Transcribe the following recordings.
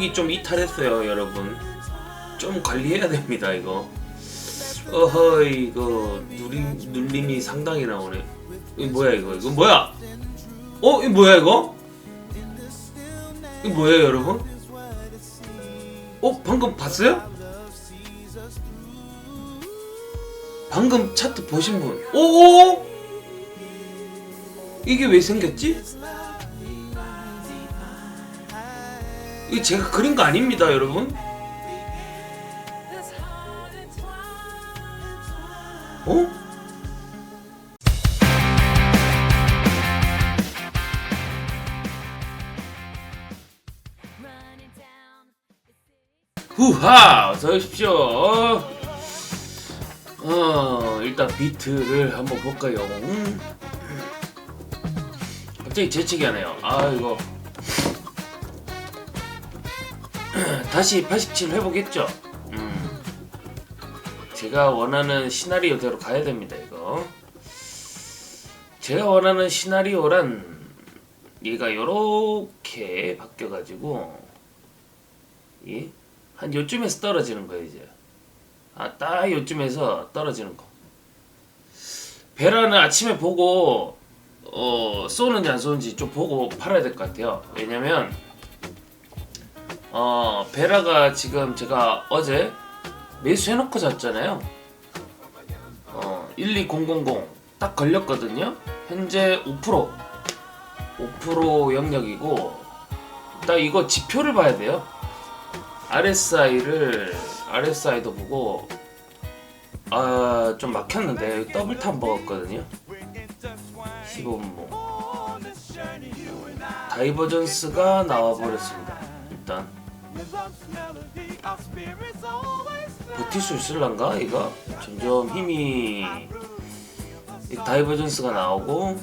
이좀 이탈했어요 여러분 좀 관리해야 됩니다 이거 어허 이거 누림, 눌림이 상당히 나오네 이거 뭐야 이거 이거 뭐야 어? 이거 뭐야 이거? 이거 뭐예요 여러분? 어? 방금 봤어요? 방금 차트 보신 분 오오 이게 왜 생겼지? 이게 제가 그린 거 아닙니다, 여러분. 어? 후하! 어서 오십시오. 어, 일단 비트를 한번 볼까요? 음. 갑자기 재채기 하네요. 아, 이거. 다시 87 회복했죠? 음. 제가 원하는 시나리오대로 가야 됩니다, 이거. 제가 원하는 시나리오란 얘가 요렇게 바뀌어가지고 이한 요쯤에서 떨어지는 거예요, 이제. 아, 딱 요쯤에서 떨어지는 거. 베라는 아침에 보고 어, 쏘는지 안 쏘는지 좀 보고 팔아야 될 것 같아요. 왜냐면 어 베라가 지금 제가 어제 매수해놓고 잤잖아요. 어 12000 딱 걸렸거든요. 현재 5% 5% 영역이고 딱 이거 지표를 봐야 돼요. RSI를 RSI도 보고 아 좀 막혔는데 더블 탑 먹었거든요. 15분 다이버전스가 나와버렸습니다. 일단 버틸 수 있을란가 이거? 점점 힘이 이 다이버전스가 나오고.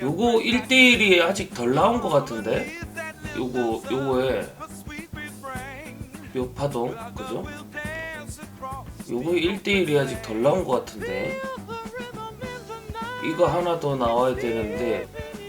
요거 1대1이 아직 덜 나온 것 같은데? 요거 요거에 요 파동 그죠? 요거 1대1이 아직 덜 나온 것 같은데? 이거 하나 더 나와야 되는데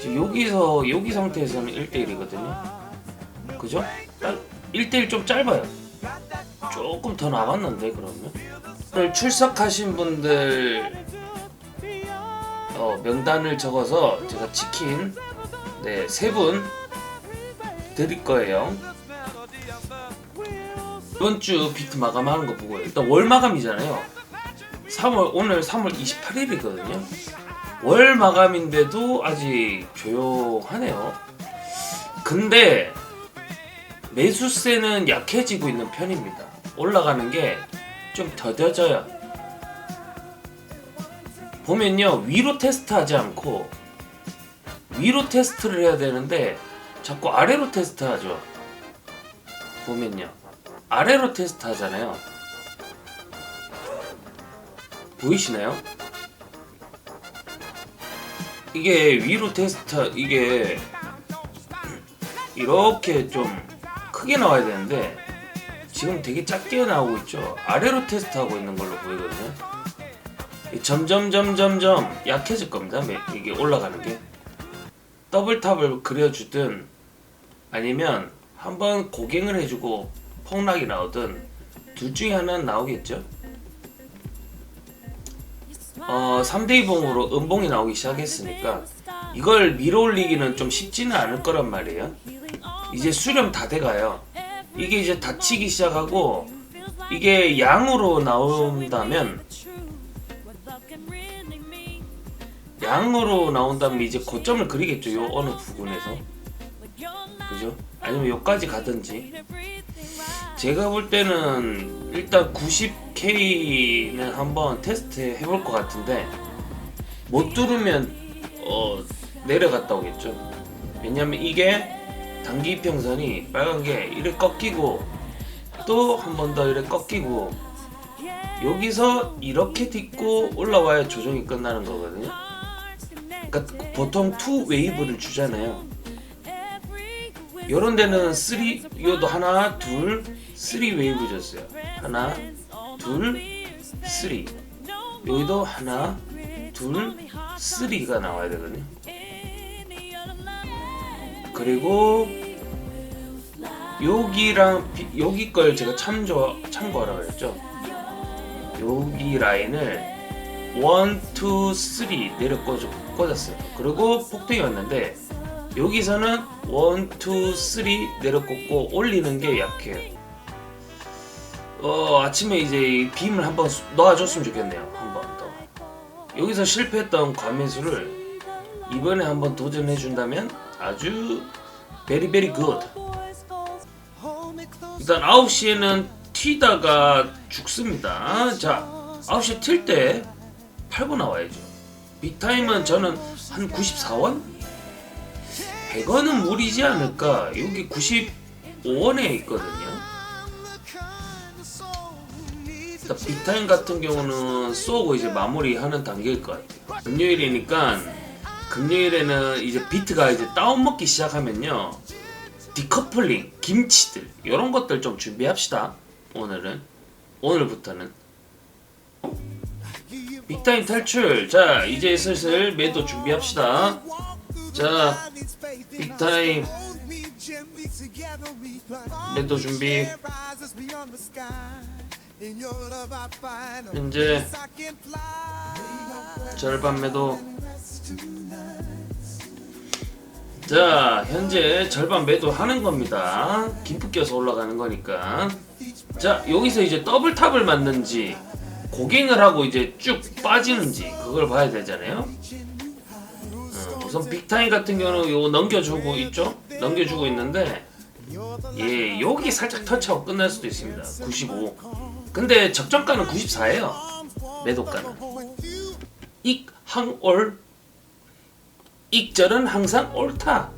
지금 여기서 여기 상태에서는 1대1이거든요 그죠? 1대1 좀 짧아요. 조금 더 남았는데 그러면? 오늘 출석하신 분들 어, 명단을 적어서 제가 치킨 네, 세 분 드릴 거예요. 이번 주 비트 마감하는 거 보고요 일단 월 마감이잖아요. 3월 오늘 3월 28일이거든요. 월 마감인데도 아직 조용하네요. 근데 매수세는 약해지고 있는 편입니다. 올라가는 게 좀 더뎌져요. 보면요 위로 테스트하지 않고 위로 테스트를 해야 되는데 자꾸 아래로 테스트하죠. 보면요 아래로 테스트하잖아요. 보이시나요? 이게 위로 테스트 이게 이렇게 좀 크게 나와야 되는데 지금 되게 작게 나오고 있죠. 아래로 테스트하고 있는 걸로 보이거든요. 점점 점 점점 약해질 겁니다. 이게 올라가는 게 더블 탑을 그려주든 아니면 한번 고갱을 해주고 폭락이 나오든 둘 중에 하나는 나오겠죠. 어, 3대 2 봉으로 음봉이 나오기 시작했으니까 이걸 밀어올리기는 좀 쉽지는 않을 거란 말이에요. 이제 수렴 다 돼가요. 이게 이제 닫히기 시작하고 이게 양으로 나온다면 양으로 나온다면 이제 고점을 그리겠죠. 요 어느 부분에서 그죠? 아니면 요까지 가든지 제가 볼 때는 일단 90K는 한번 테스트 해볼 것 같은데 못 뚫으면 어 내려갔다 오겠죠. 왜냐면 이게 단기 이평선이 빨간 게 이래 꺾이고 또 한 번 더 이래 꺾이고 여기서 이렇게 딛고 올라와야 조정이 끝나는 거거든요. 그러니까 보통 투 웨이브를 주잖아요. 요런 데는 쓰리 요도 하나 둘 쓰리 웨이브 줬어요. 하나 둘 쓰리 여기도 하나 둘 쓰리가 나와야 되거든요. 그리고 여기랑 비- 여기 걸 제가 참조 참고하라 그랬죠. 여기 라인을 1, 2, 3 내려 꽂아, 꽂았어요. 그리고 폭등이 왔는데 여기서는 1, 2, 3 내려 꽂고 올리는 게 약해요. 어 아침에 이제 이 빔을 한번 수- 놓아줬으면 좋겠네요. 한 번 더. 여기서 실패했던 과매수를 이번에 한번 도전해 준다면 아주 베리 베리 굿. 일단 9시에는 튀다가 죽습니다. 자, 9시에 튈때 8분 나와야죠. 빅타임은 저는 한 94원? 100원은 무리지 않을까? 여기 95원에 있거든요. 빅타임 같은 경우는 쏘고 이제 마무리하는 단계일 것 같아요. 금요일이니까 금요일에는 이제 비트가 이제 다운 먹기 시작하면요. 디커플링, 김치들 이런 것들 좀 준비합시다. 오늘은 오늘부터는 빅타임 탈출. 자 이제 슬슬 매도 준비합시다. 자 빅타임 매도 준비. 현재 절반 매도. 자, 현재 절반 매도 하는 겁니다. 김프 껴서 올라가는 거니까. 자, 여기서 이제 더블 탑을 맞는지, 고갱을 하고 이제 쭉 빠지는지, 그걸 봐야 되잖아요. 어, 우선 빅타임 같은 경우는 요거 넘겨주고 있죠? 넘겨주고 있는데, 예, 여기 살짝 터치하고 끝날 수도 있습니다. 95. 근데 적정가는 94예요. 매도가는. 익항올 익절은 항상 옳다.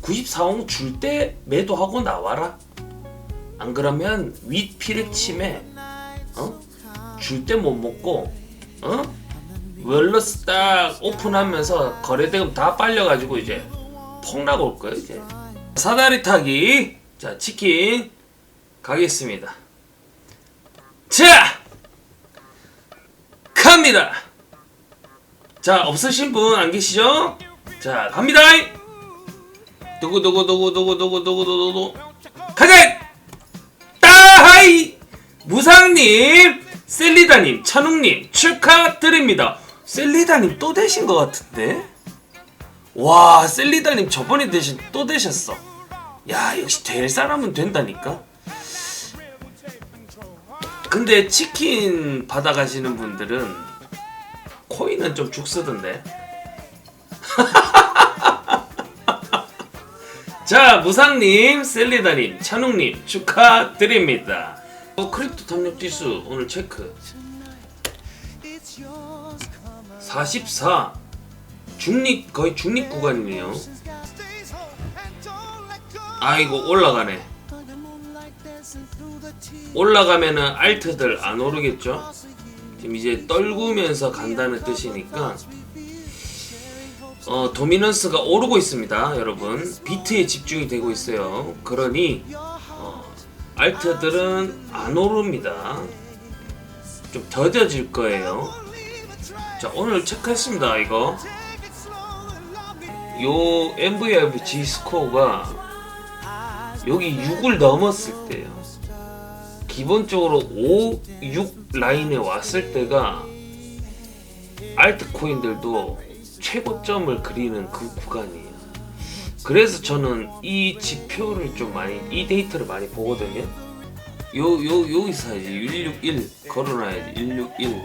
94원 줄때 매도하고 나와라. 안 그러면 윗 피레침에 어? 줄 때 못 먹고 어? 웰러스 딱 오픈하면서 거래대금 다 빨려가지고 이제 폭락 올 거예요 이제. 사다리 타기 자 치킨 가겠습니다. 자! 갑니다! 자, 없으신 분 안 계시죠? 자, 갑니다! 두구두구두구두구두구두구두구 가자! 따하이! 무상님, 셀리다님, 찬웅님 축하드립니다. 셀리다님 또 되신 것 같은데? 와, 셀리다님 저번에 대신 또 되셨어. 야, 역시 될 사람은 된다니까? 근데 치킨 받아가시는 분들은 코인은 좀 죽쓰던데. 자 무상님, 셀리다님, 찬웅님 축하드립니다. 어, 크립토 탐력 지수 오늘 체크. 44 중립 거의 중립 구간이네요. 아이고 올라가네. 올라가면은 알트들 안 오르겠죠? 지금 이제 떨구면서 간다는 뜻이니까 어, 도미넌스가 오르고 있습니다, 여러분. 비트에 집중이 되고 있어요. 그러니 어, 알트들은 안 오릅니다. 좀 더뎌질 거예요. 자, 오늘 체크했습니다, 이거. 요 MVRV 스코어가 여기 6을 넘었을 때요. 기본적으로 5, 6 라인에 왔을 때가 알트코인들도 최고점을 그리는 그 구간이에요. 그래서 저는 이 지표를 좀 많이, 이 데이터를 많이 보거든요. 요, 요, 여기서 해야지. 161 걸어놔야지. 161.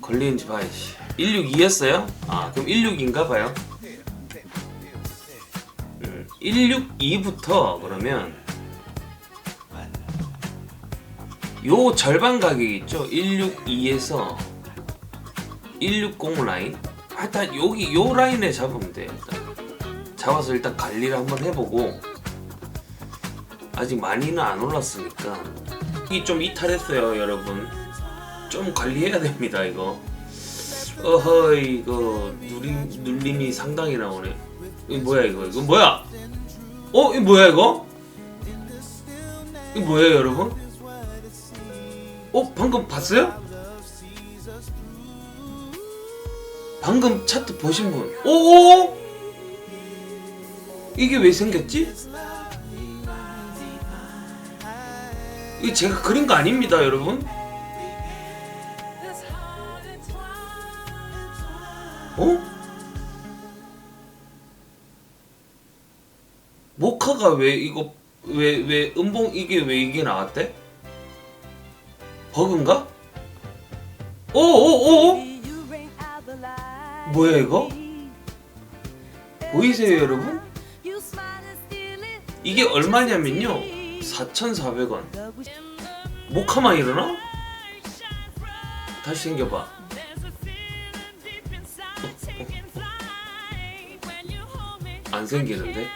걸리는지 봐야지. 162였어요? 아, 그럼 16인가 봐요. 음, 162부터 그러면 요 절반 가격이 있죠. 162에서 160 라인. 하여튼 여기 요 라인에 잡으면 돼. 일단 잡아서 일단 관리를 한번 해보고 아직 많이는 안 올랐으니까 이 좀 이탈했어요, 여러분. 좀 관리해야 됩니다, 이거. 어허 이거 누림 눌림이 상당히 나오네. 이거 뭐야 이거? 이거 뭐야? 어? 이거 뭐야 이거? 이거 뭐예요, 여러분? 어? 방금 봤어요? 방금 차트 보신 분? 오! 이게 왜 생겼지? 이거 제가 그린 거 아닙니다 여러분 어? 모카가 왜 이거 왜 왜 음봉 이게 왜 이게 나왔대? 버그인가? 오오오 뭐야 이거? 보이세요 여러분? 이게 얼마냐면요 4,400원 모카만 일어나? 다시 생겨봐 안 생기는데?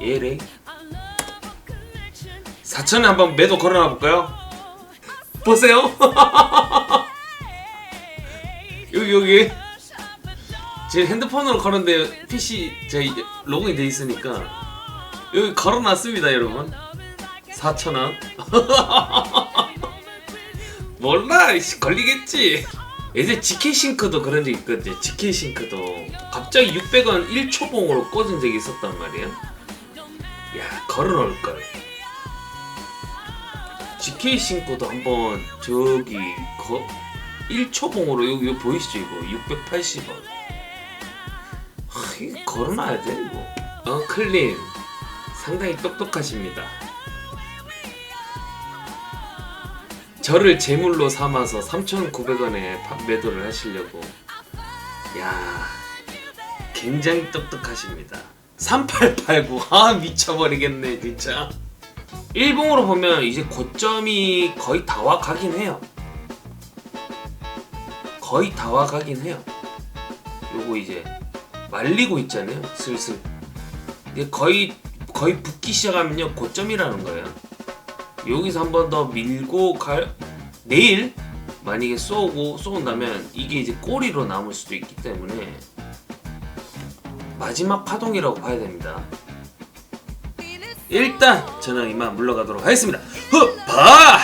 얘래 4천에 한번 매도 걸어놔 볼까요? 보세요. 여기 여기. 제 핸드폰으로 걸었는데 PC 제 로그인 돼 있으니까 여기 걸어놨습니다 여러분. 4천원. 몰라 걸리겠지. 예전에 GK싱크도 그런 적 있거든요 GK싱크도. 갑자기 600원 1초봉으로 꽂은 적이 있었단 말이야. 야 걸어놓을걸 GK싱크도 한번 저기 거 1초봉으로 여기, 여기 보이시죠 이거? 680원. 하, 이거 걸어놔야 돼 이거. 어 클린. 상당히 똑똑하십니다. 저를 제물로 삼아서 3,900원에 매도를 하시려고. 야 굉장히 똑똑하십니다. 3889 아 미쳐버리겠네 진짜 일봉으로 보면 이제 고점이 거의 다 와 가긴 해요. 거의 다 와 가긴 해요. 요거 이제 말리고 있잖아요 슬슬. 이게 거의 거의 붙기 시작하면요 고점이라는 거예요. 여기서 한 번 더 밀고 갈 내일 만약에 쏘고 쏘는다면 이게 이제 꼬리로 남을 수도 있기 때문에 마지막 파동이라고 봐야 됩니다. 일단 저는 이만 물러가도록 하겠습니다. 후 바!